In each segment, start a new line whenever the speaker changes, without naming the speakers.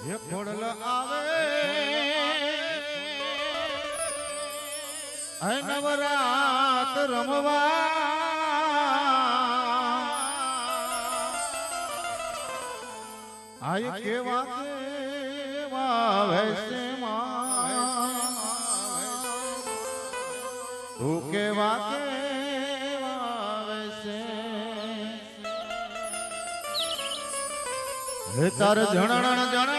હે ખોડલ આવે નવરાત રમવા આય કેવા કેવા વૈસે તું કેવા કેવા વૈસે તાર જણણ જણણ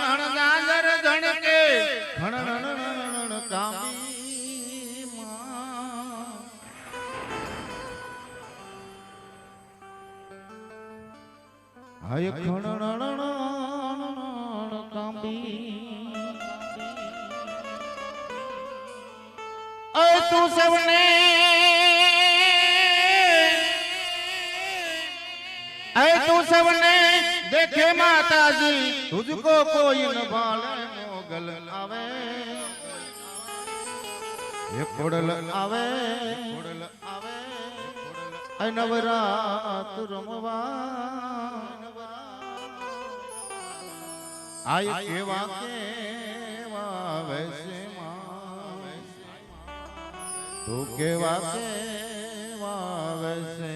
હય ખણ કાંબી. તું સૌને તું સૌને દેખે માતાજી તુજકો કોઈ ન ભાલે મોગલ આવે. એ કોડલ આવે. કોડલ આવે. નવરાત રમવા. આ એક એવા કેવા વૈસે તું કેવા કેવા વૈસે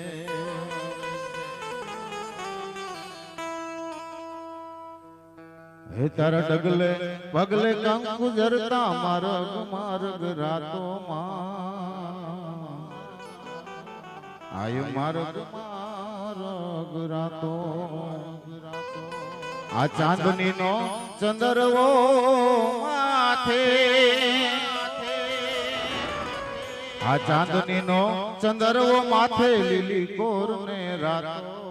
હે તારા ડગલે પગલે કંકુ જરતા માર્ગ માર્ગ રાતો માં. આય માર્ગ માર્ગ રાતો રાતો. આ ચાંદની નો ચંદરવો માથે. આ ચાંદની નો ચંદરવો માથે લીલી કોર ને રાતો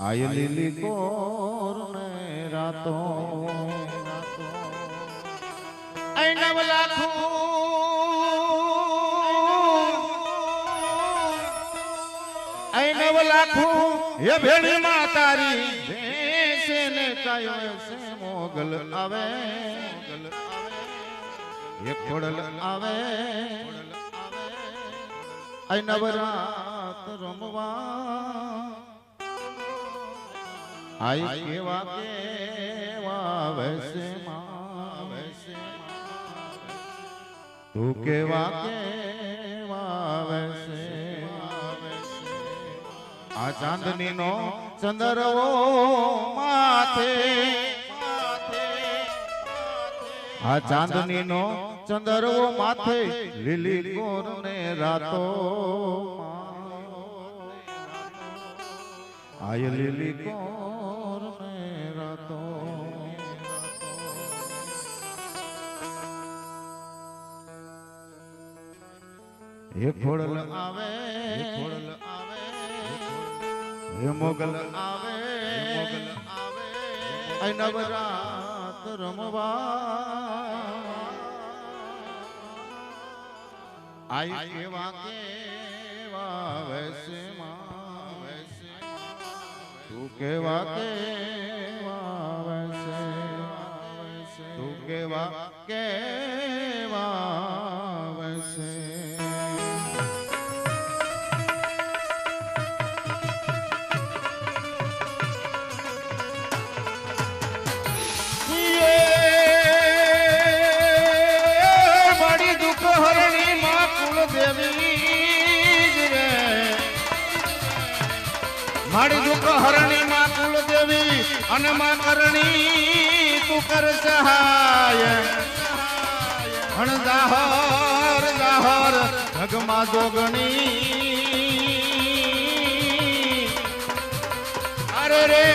આય લીલી કોર ને રાતો નવ લાખો લાખો એ ભેળી માં તારી ભેંસે ને કાયો છે મોગલ આવે. એ ખોડલ આવે. આય નવરાત રમવા. આઈ કેવા કેવા વૈસે માં તું કેવા કેવા ચાંદની નો ચંદરવો માથે આ ચાંદની નો ચંદરવો માથે લીલી ગોર ને રાતો આય લીલી ગોર ને રાતો હે ફોડલ આવે આવે હે મોગલ આવે મોગલ આવે આય નવરાત રમવા આય કેવા કેવા વૈસે માં વૈસે તું કેવા કેવા વૈસે તું કેવા કેવા હરણી માં કુલદેવી અને માં કરણી, તું કર સહાય. હણ દાહર દાહર જગમાં જોગણી. અરે રે,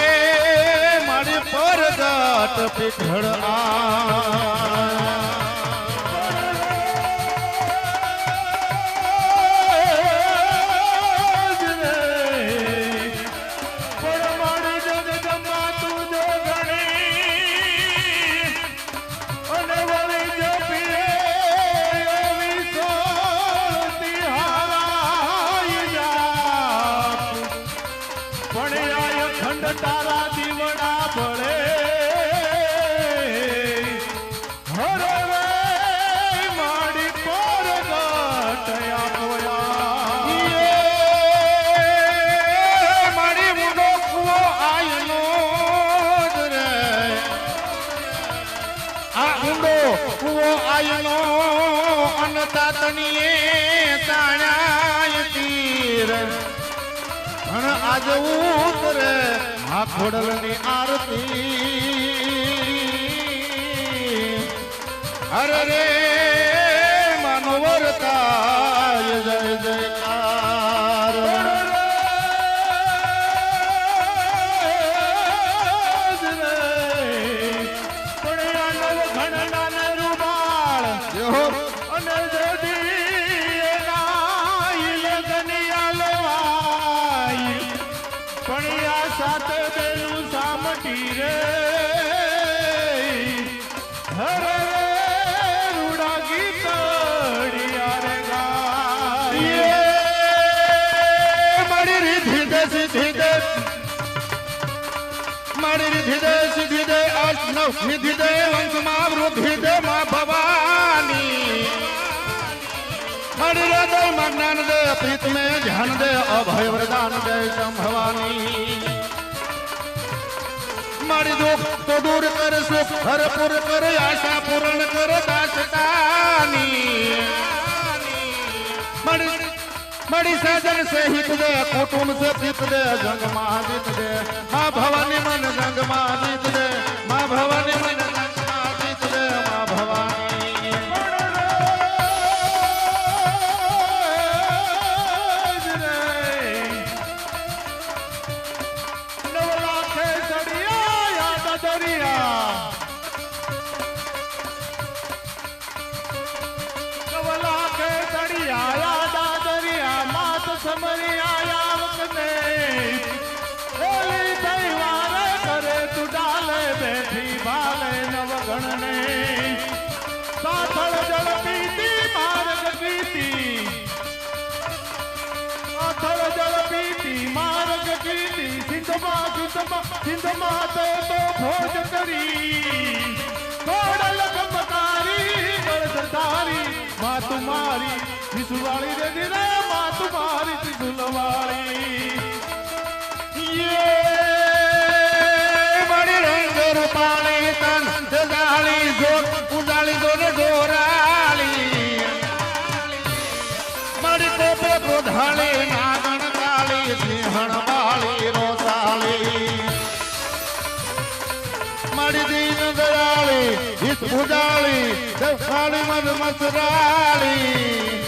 મારી પરગટ પીઠળ આ. તાતનીએ તાણાય તીર. અણ આજ ઉતરે આ ખોડલની આરતી. અરે રે માનવરતા જય જયકાર. નિધિ દે વંશમાં વૃદ્ધિ દે માં ભવાની મારી હૃદયમાં જ્ઞાન દે પ્રીત में ધ્યાન દે મારી દુઃખ તો દૂર કર સુખ ભરપૂર કર આશા પૂર્ણ કર, દાસતાની. મળી સાજન સે હિત દે કુટુંબ સે પ્રીત દે જંગમાં જીત દે. મા ભવાની મન જંગમાં જીત દે. મા ભવાની મન
સિંધમાં સિંધમાં સિંધમાં તે તો ભોજ કરી કોડલ ગમકારી ગળધારી મા તુમારી વિસુવાળી રે દિરે મા તુમારી ત્રિશુલવાળી
યે મદ મસરાળી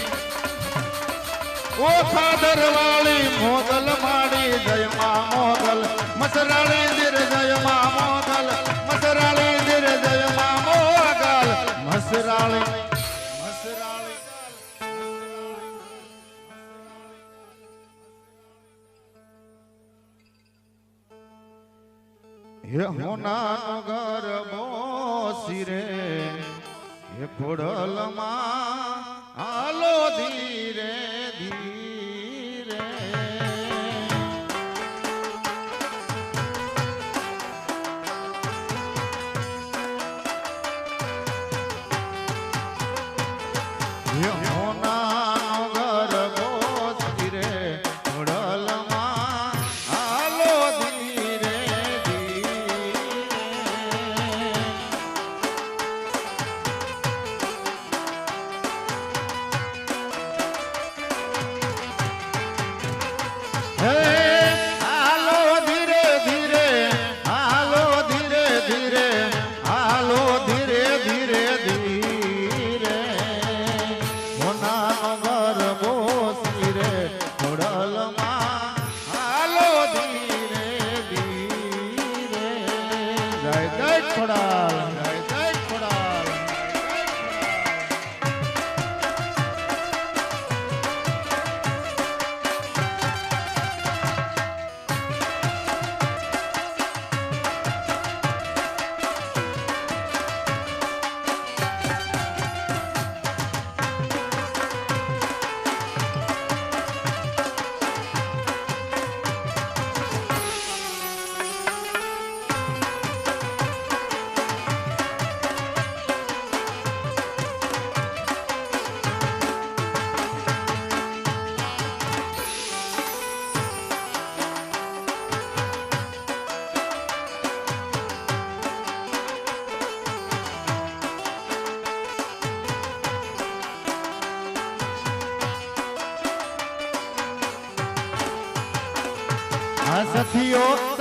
ઓ ખાદર વાળી મોગલ માડી જય માં મોદલ. મસરાળી દિર જય માં મોદલ. મસરાળી દિર જય માં મોદલ. મસરાળી. મસરાળી હે હોના ગરબો સિરે હે ખોડલમાં હાલો ધીરે ધીરે. સખીઓ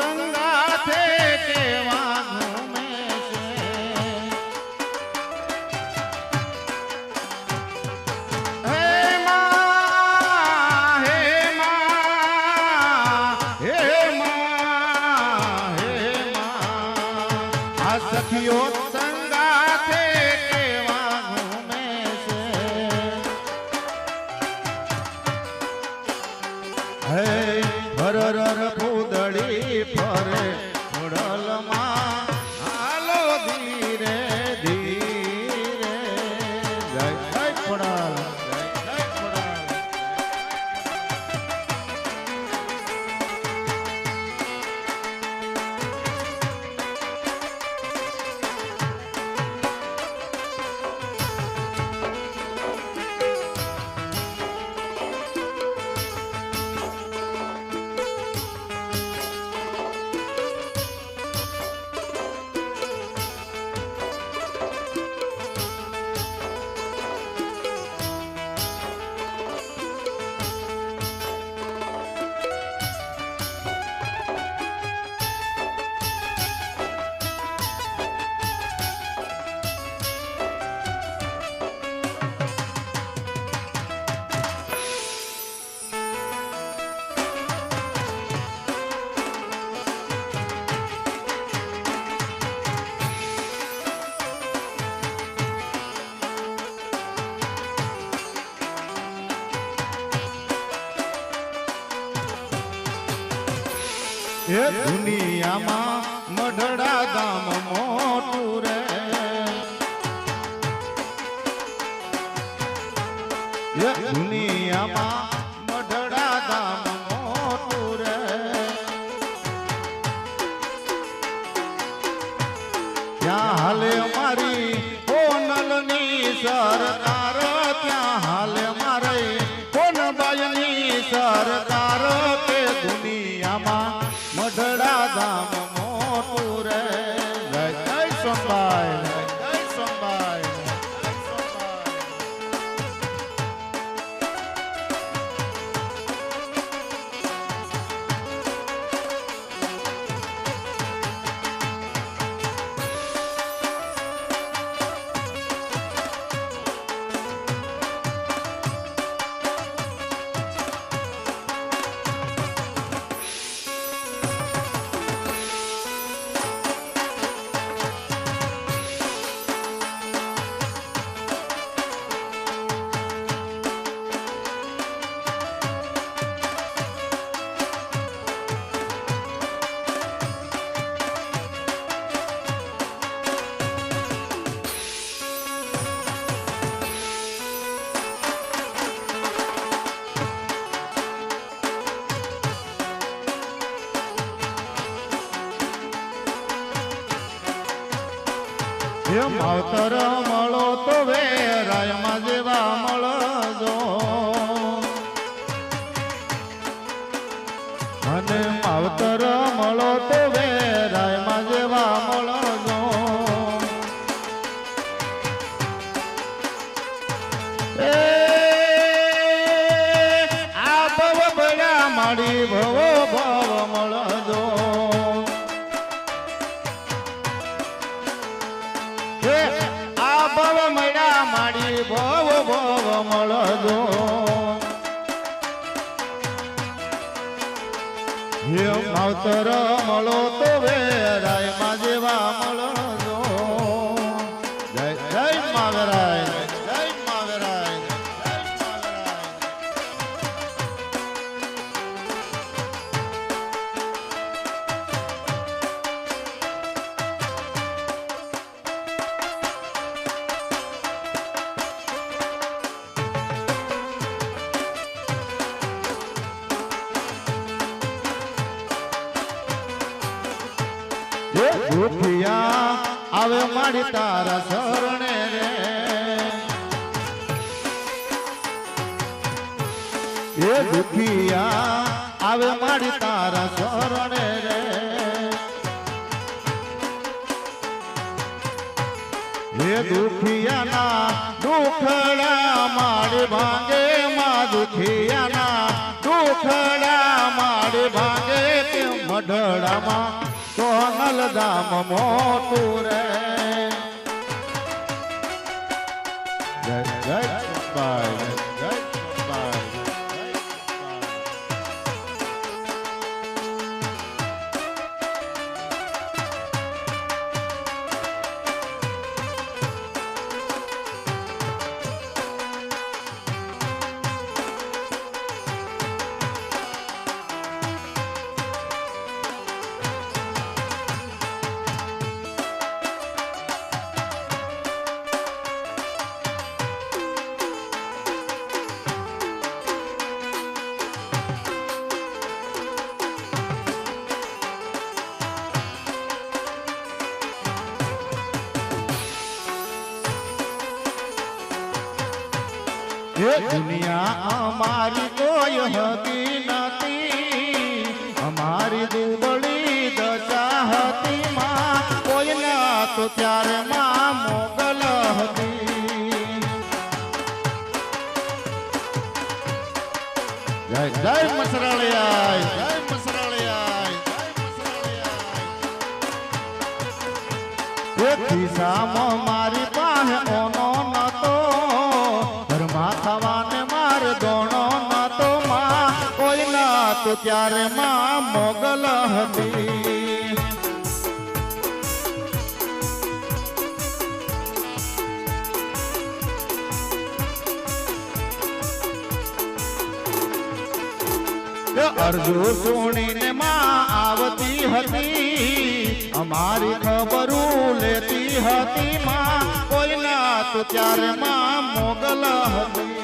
એ દુનિયામાં મઢડા ગામ મોટું રે. દુનિયામાં માવતર મળો તો વેરાયમાં જેવા મળજો અને માવતર મળો તો હે માવતર મળો તો વેરાયમાં જેવા મળો. હે દુખિયાના દુખડા મારે ભાંગે, માં દુખિયાના દુખડા મારે ભાંગે મઢડામાં સોનલ દામ મોટું રે. દુનિયા અમારી કોઈ હતી નથી અમારી દુબળી દશા હતી માં કોઈ ના તો ત્યારે માં મોગલ હતી જય જય મસરાળિયા જય મસરાળિયા જય મસરાળિયા એક ખિસ્સામાં મારી ત્યારે માં મોગલ હતી. અર્જુ સુણીને માં આવતી હતી. અમારી ખબરું લેતી હતી માં. કોઈ ના તો ત્યારે માં મોગલ હતી.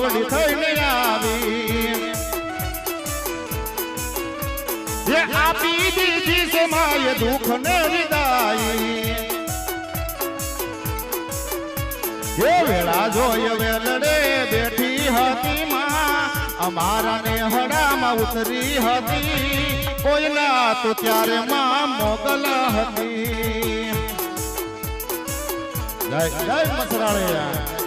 વેળામાં તું માવડી થઈને આવી એ આપી દીધી છે માએ દુઃખ ને વિદાઈ એ વેળા જોય વેલડે બેઠી હતી માં અમારા ને હડામાં ઉતરી હતી કોઈના તો ત્યારે માં મોગલ હતી જય જય મસરાળિયા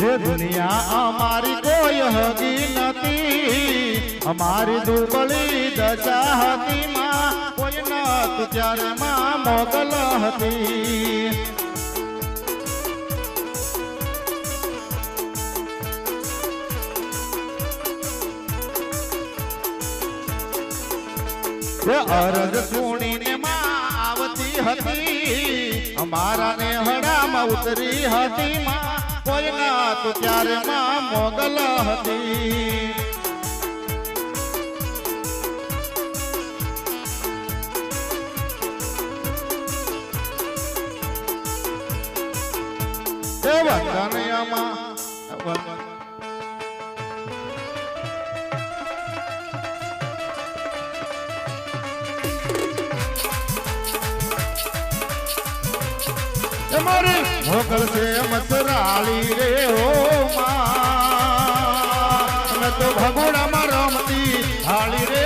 હે દુનિયા અમારી કોઈ હગી નથી. અમારી દુબળી દશા હતી માં કોઈ નતું ત્યારે માં મોગલ હતી. અરજ સુણીને માં આવતી હતી અમારા ને હડામાં ઉતરી હતી માં. કોઈ ના તું ત્યારે માં મોગલ હતી. એ વંદનયામાં વંદન એ મારી મોગલ છે મસરાળી રે હો માં. તો ભગોડામાં રમતી હાળી રે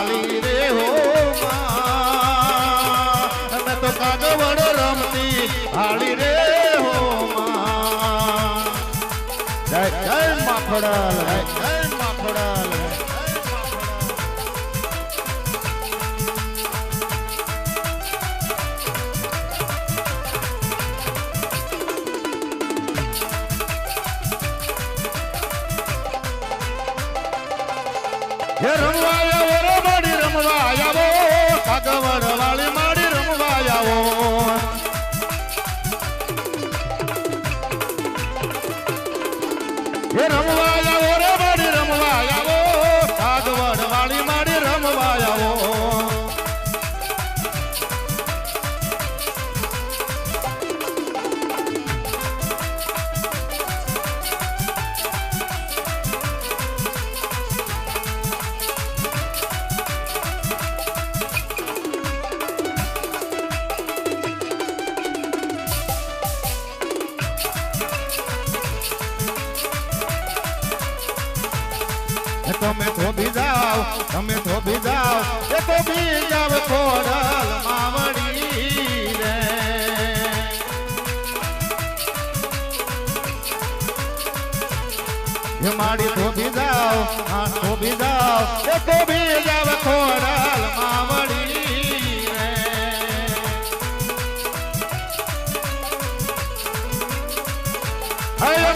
Charlie. કાગવડ વાળી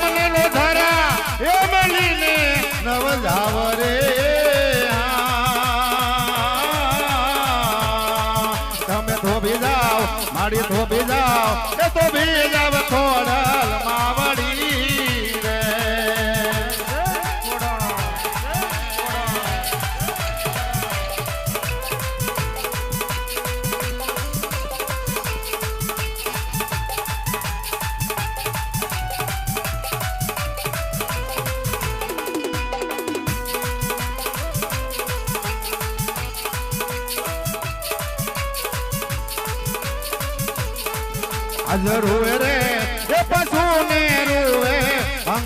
હે મને નો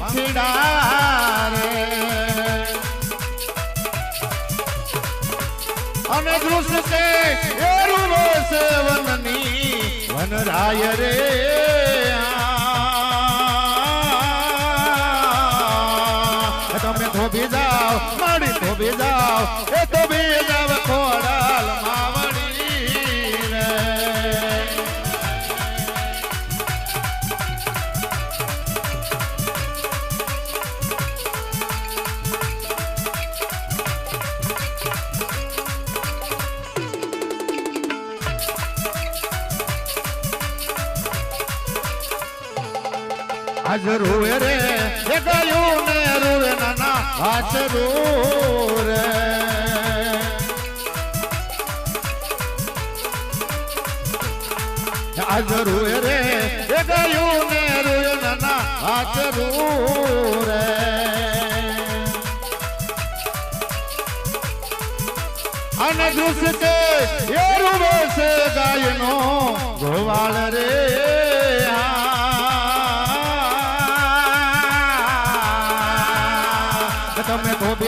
પંખીડા રે અને કૃષ્ણ છે એરું છે વનની વનરાય રે તમે ધોબી જાઓ, મારી ધોબી જાઓ, એ ધોબી જાવ આજ રોવે રે, એ ગયું ને રોવે નાના હાથ રે આજ રોવે રે, એ ગયું ને રોવે નાના હાથ રે અને દૃશ્ય એ રૂવે છે ગાયનો ગોવાળ રે.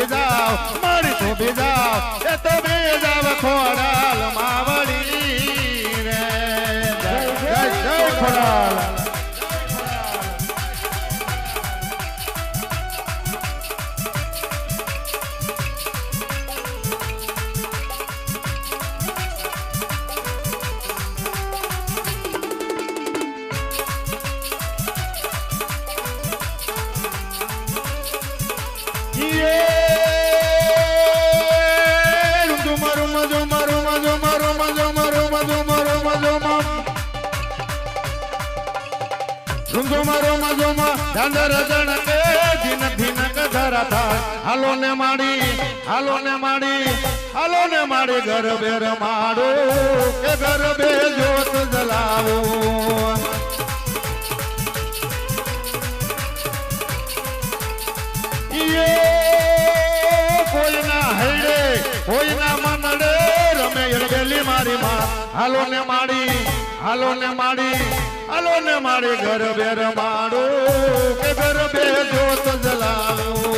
જાઓ મારી તો જાઓ એ તો જાવ ખોડાલ માવડી રે. જય જય જય ને માડી, હાલો માડી હાલો માડી કે ગરબે જોત જલાવો. કોઈના હૈડે કોઈના મનડે રમે યળગેલી મારી માં. હાલો ને માડી, હાલો ને માડી હાલો ને મારે ઘર બે રમાડો કે ઘર બે જોત જલાવો.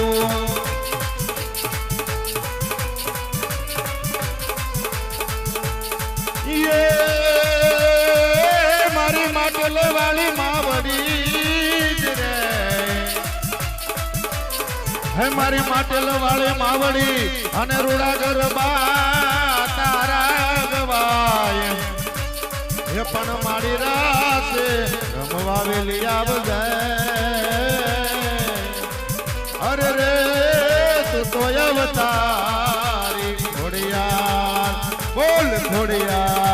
મારી માટલ વાળી માવડી રે. હે મારી માટલ વાળી માવડી અને રૂડા ગરબા તારા ગવાય એ પણ મારી રાતે રમવા વેલી આવજે. અરે રે તું તો અવતારી ખોડિયાર બોલ જય